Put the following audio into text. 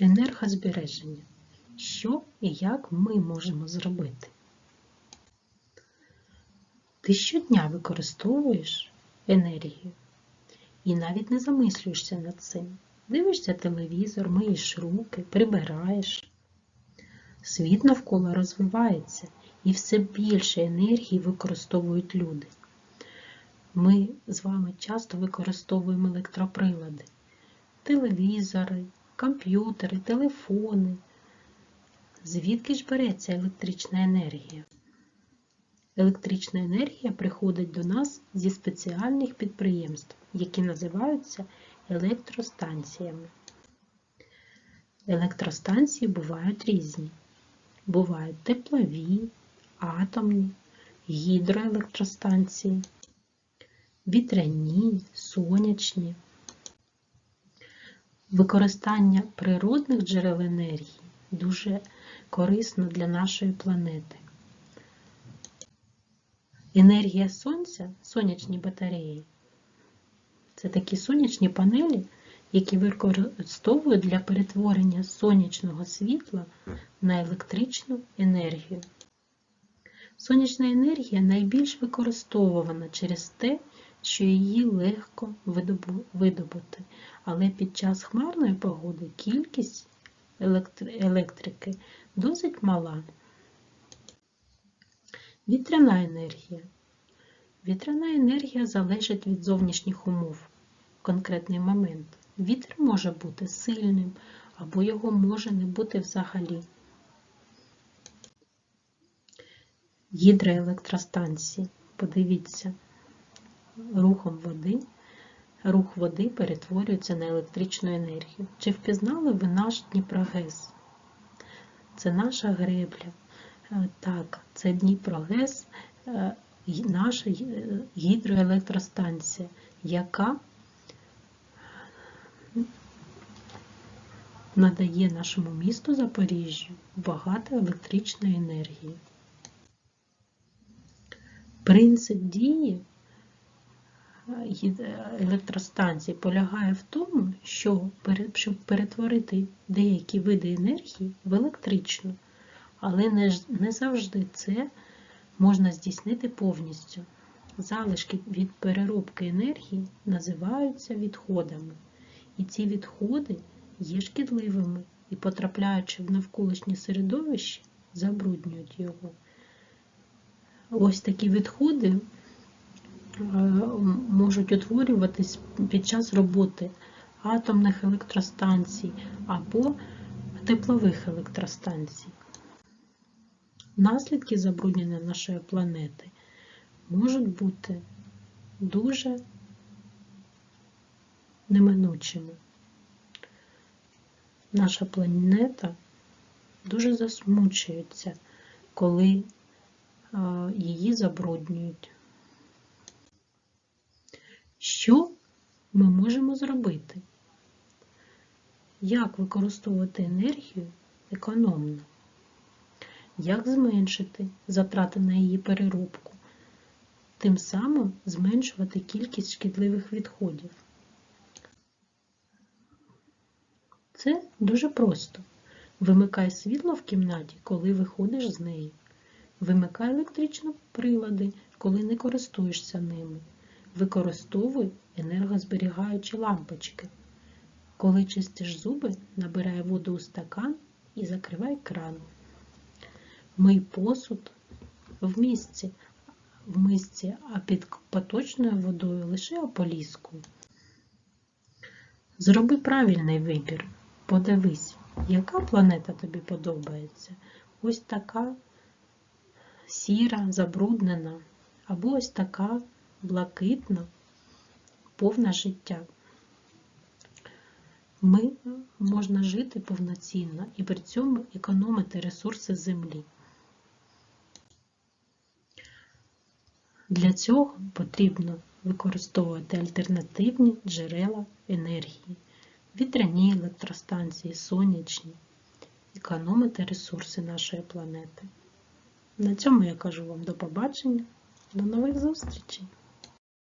Енергозбереження. Що і як ми можемо зробити? Ти щодня використовуєш енергію і навіть не замислюєшся над цим. Дивишся телевізор, миєш руки, прибираєш. Світ навколо розвивається і все більше енергії використовують люди. Ми з вами часто використовуємо електроприлади, телевізори, комп'ютери, телефони. Звідки ж береться електрична енергія? Електрична енергія приходить до нас зі спеціальних підприємств, які називаються електростанціями. Електростанції бувають різні. Бувають теплові, атомні, гідроелектростанції, вітряні, сонячні. Використання природних джерел енергії дуже корисно для нашої планети. Енергія сонця, сонячні батареї це такі сонячні панелі, які використовують для перетворення сонячного світла на електричну енергію. Сонячна енергія найбільш використовувана через те, що її легко видобути, але під час хмарної погоди кількість електрики досить мала. Вітряна енергія. Вітряна енергія залежить від зовнішніх умов в конкретний момент. Вітер може бути сильним або його може не бути взагалі. Гідроелектростанції. Подивіться, рухом води, рух води перетворюється на електричну енергію. Чи впізнали ви наш Дніпрогес? Це наша гребля. Е, так, це Дніпрогес, е, наша гідроелектростанція, яка надає нашому місту Запоріжжю багато електричної енергії. Принцип дії електростанції полягає в тому, що щоб перетворити деякі види енергії в електричну, але не завжди це можна здійснити повністю. Залишки від переробки енергії називаються відходами, і ці відходи є шкідливими і, потрапляючи в навколишнє середовище, забруднюють його. Ось такі відходи можуть утворюватись під час роботи атомних електростанцій або теплових електростанцій. Наслідки забруднення нашої планети можуть бути дуже неминучими. Наша планета дуже засмучується, коли її забруднюють. Що ми можемо зробити? Як використовувати енергію економно? Як зменшити затрати на її переробку, тим самим зменшувати кількість шкідливих відходів? Це дуже просто. Вимикай світло в кімнаті, коли виходиш з неї. Вимикай електричні прилади, коли не користуєшся ними. Використовуй енергозберігаючі лампочки. Коли чистиш зуби, набирай воду у стакан і закривай кран. Мий посуд в місці, в мисці, а під поточною водою лише ополіску. Зроби правильний вибір. Подивись, яка планета тобі подобається. Ось така сіра, забруднена, або ось така блакитна, повна життя. Ми можна жити повноцінно і при цьому економити ресурси землі. Для цього потрібно використовувати альтернативні джерела енергії, вітряні електростанції, сонячні, економити ресурси нашої планети. На цьому я кажу вам до побачення, до нових зустрічей!